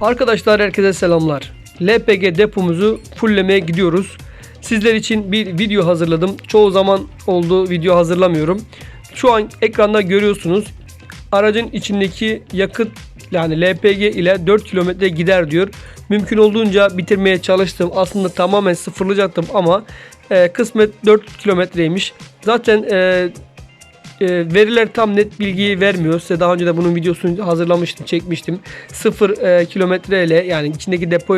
Arkadaşlar herkese selamlar. LPG depomuzu fulllemeye gidiyoruz. Sizler için bir video hazırladım. Çoğu zaman oldu video hazırlamıyorum. Şu an ekranda görüyorsunuz. Aracın içindeki yakıt yani LPG ile 4 kilometre gider diyor. Mümkün olduğunca bitirmeye çalıştım. Aslında tamamen sıfırlayacaktım ama e, kısmet 4 kilometreymiş. Zaten e, e, veriler tam net bilgiyi vermiyor. Size daha önce de bunun videosunu hazırlamıştım, çekmiştim. 0 e, kilometre ile yani içindeki depo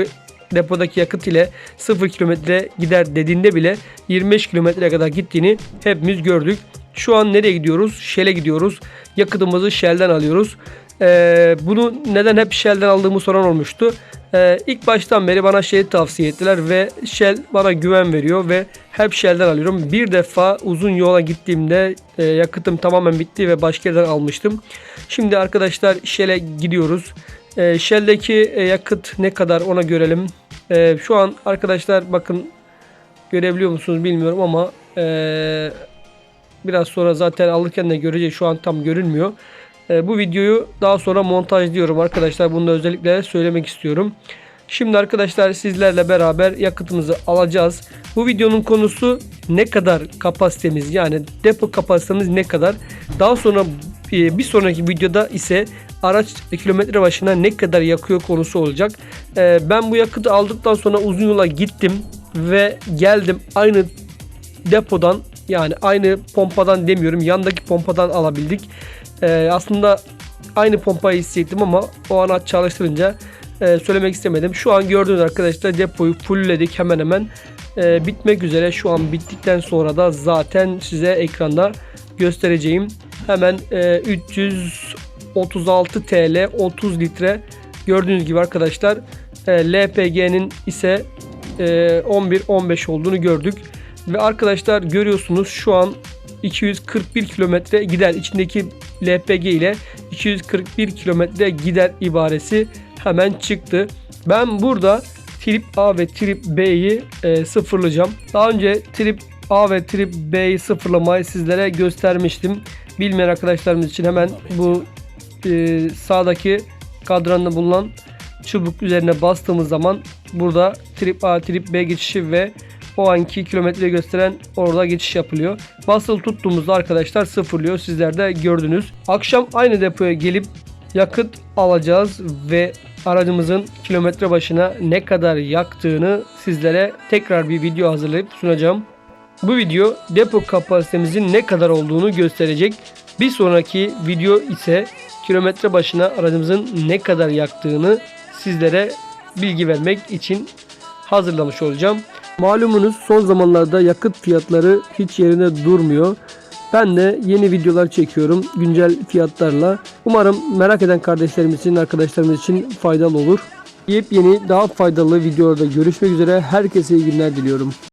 depodaki yakıt ile 0 kilometre gider dediğinde bile 25 kilometreye kadar gittiğini hepimiz gördük. Şu an nereye gidiyoruz? Shell'e gidiyoruz. Yakıtımızı Shell'den alıyoruz. Ee, bunu neden hep Shell'den aldığımı soran olmuştu. Ee, ilk baştan beri bana Shell'i tavsiye ettiler ve Shell bana güven veriyor ve hep Shell'den alıyorum. Bir defa uzun yola gittiğimde e, yakıtım tamamen bitti ve başka yerden almıştım. Şimdi arkadaşlar Shell'e gidiyoruz. E, Shell'deki e, yakıt ne kadar ona görelim. E, şu an arkadaşlar bakın görebiliyor musunuz bilmiyorum ama e, biraz sonra zaten alırken de göreceğiz. Şu an tam görünmüyor. E, bu videoyu daha sonra montajlıyorum arkadaşlar. Bunu da özellikle söylemek istiyorum. Şimdi arkadaşlar sizlerle beraber yakıtımızı alacağız. Bu videonun konusu ne kadar kapasitemiz yani depo kapasitemiz ne kadar. Daha sonra e, bir sonraki videoda ise araç kilometre başına ne kadar yakıyor konusu olacak. E, Ben bu yakıtı aldıktan sonra uzun yola gittim ve geldim aynı depodan yani aynı pompadan demiyorum yandaki pompadan alabildik. Ee, aslında aynı pompayı hissettim ama o an çalıştırınca e, söylemek istemedim. Şu an gördüğünüz arkadaşlar depoyu fullledik hemen hemen e, bitmek üzere. Şu an bittikten sonra da zaten size ekranda göstereceğim. Hemen e, 336 TL 30 litre gördüğünüz gibi arkadaşlar e, LPG'nin ise e, 11-15 olduğunu gördük. Ve arkadaşlar görüyorsunuz şu an 241 kilometre gider. içindeki LPG ile 241 kilometre gider ibaresi hemen çıktı. Ben burada trip A ve trip B'yi e, sıfırlayacağım. Daha önce trip A ve trip B'yi sıfırlamayı sizlere göstermiştim. Bilmeyen arkadaşlarımız için hemen bu e, sağdaki kadranda bulunan çubuk üzerine bastığımız zaman burada trip A, trip B geçişi ve o anki kilometre gösteren orada geçiş yapılıyor. Basılı tuttuğumuzda arkadaşlar sıfırlıyor. Sizler de gördünüz. Akşam aynı depoya gelip yakıt alacağız ve aracımızın kilometre başına ne kadar yaktığını sizlere tekrar bir video hazırlayıp sunacağım. Bu video depo kapasitemizin ne kadar olduğunu gösterecek. Bir sonraki video ise kilometre başına aracımızın ne kadar yaktığını sizlere bilgi vermek için hazırlamış olacağım. Malumunuz son zamanlarda yakıt fiyatları hiç yerine durmuyor. Ben de yeni videolar çekiyorum güncel fiyatlarla. Umarım merak eden kardeşlerimiz için, arkadaşlarımız için faydalı olur. Yepyeni daha faydalı videolarda görüşmek üzere. Herkese iyi günler diliyorum.